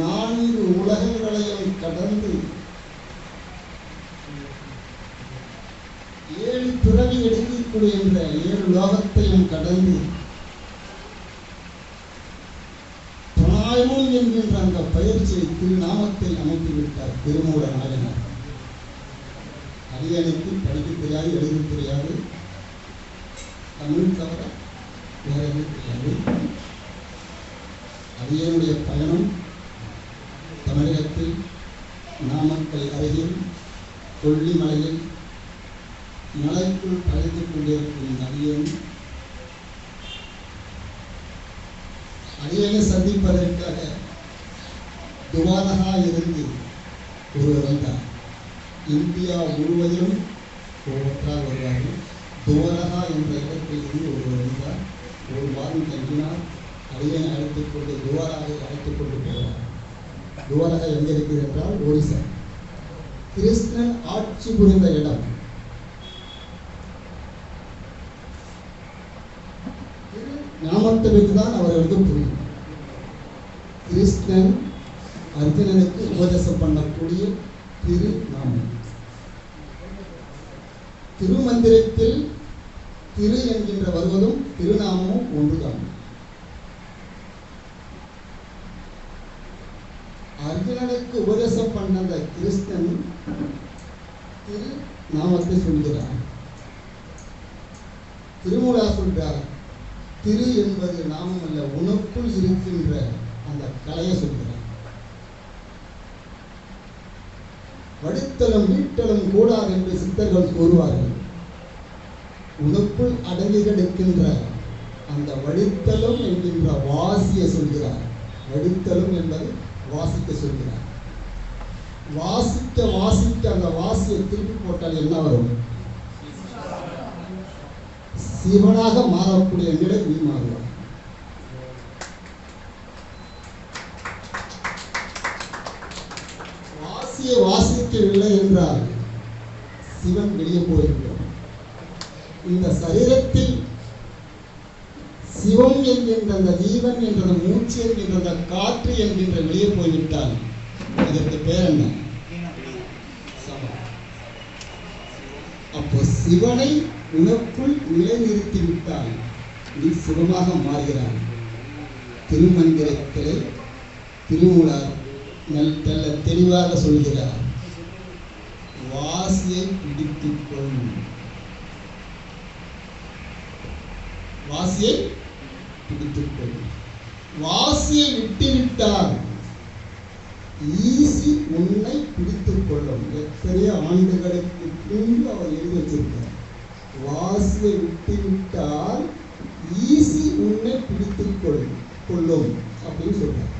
நான்கு உலகங்களையும் கடந்து ஏழு பிறவி எடுக்கக்கூடிய ஏழு லோகத்தையும் கடந்து பிராயமும் என்கின்ற அந்த பயிற்சியை திருநாமத்தை அமைத்துவிட்டார் திருமூல நாயனர் அடியனுக்கு படிக்க தெரியாது எழுத தெரியாது. தமிழ் தவிர வேற எதுவும் தெரியாது அடியனுடைய பயணம். கொல்லிமலையில் மலைக்குள் கழித்து கொண்டிருக்கும் நதியும் அடியனை சந்திப்பதற்காக துவாரகா இருந்து ஒருவர் வந்தார். இந்தியா முழுவதிலும் ஒவ்வொன்றாக வருவார்கள். துவரகா என்ற இடத்தில் இருந்து ஒருவர் வந்தார். ஒரு வாரம் தங்கினால் அடியனை அழைத்துக் கொண்டு துவாராக அழைத்துக் கொண்டு போவார் துவாரகா எங்கே இருக்கிறது என்றால் ஒரிசா கிருஷ்ணன் ஆட்சி புரிந்த இடம். நாமத்தை வைத்துதான் எழுத புரியும். கிருஷ்ணன் அர்ஜுனனுக்கு உபதேசம் பண்ணக்கூடிய திருநாமம். திருமந்திரத்தில் திரு என்கின்ற வருவதும் திருநாமமும் ஒன்றுதான். அர்ஜுனனுக்கு உபதேசம் பண்ண கிறிஸ்தன் திரு நாமத்தை சொல்கிறார். திருமூலா சொல்றார் திரு என்பது நாமம் அல்ல உனக்குள் இருக்கின்ற அந்த கலையை சொல்கிறார். வடித்தலும் வீட்டலும் கூடாது என்று சித்தர்கள் கூறுவார்கள். உனக்குள் அடங்கி கிடக்கின்ற அந்த வடித்தலும் என்கின்ற வாசியை சொல்கிறார். வடித்தலும் என்பது வாசிக்க சொல்கிறார். வாசிக்க வாசிக்க அந்த வாசியை திருப்பி போட்டால் என்ன வரும்? சிவனாக மாறக்கூடிய நிலை நீ மாறுவார் வாசியை வாசிக்கவில்லை என்றால் சிவன் வெளியே போயிருக்கிறார் இந்த சரீரத்தில் சிவம் என்கின்ற அந்த ஜீவன் என்ற அந்த மூச்சு என்கின்ற அந்த காற்று என்கின்ற வெளியே போய்விட்டால் இதற்கு பேர் என்ன? அப்போ சிவனை உனக்குள் நிலைநிறுத்தி விட்டால் நீ சிவமாக மாறுகிறாய். திருமந்திரத்திலே திருமூலர் நல் தெல்ல தெளிவாக சொல்கிறார். வாசியை பிடித்துக்கொள். வாசியை பிடித்துவிட்டது வாசியை விட்டுவிட்டார் ஈசி உன்னை பிடித்துக் கொள்ளும் எத்தனையோ ஆண்டுகளுக்கு பின்பு அவர் எழுதி வச்சிருக்கார். வாசியை விட்டுவிட்டால் ஈசி உன்னை பிடித்துக் கொள் கொள்ளும் அப்படின்னு சொல்றார்.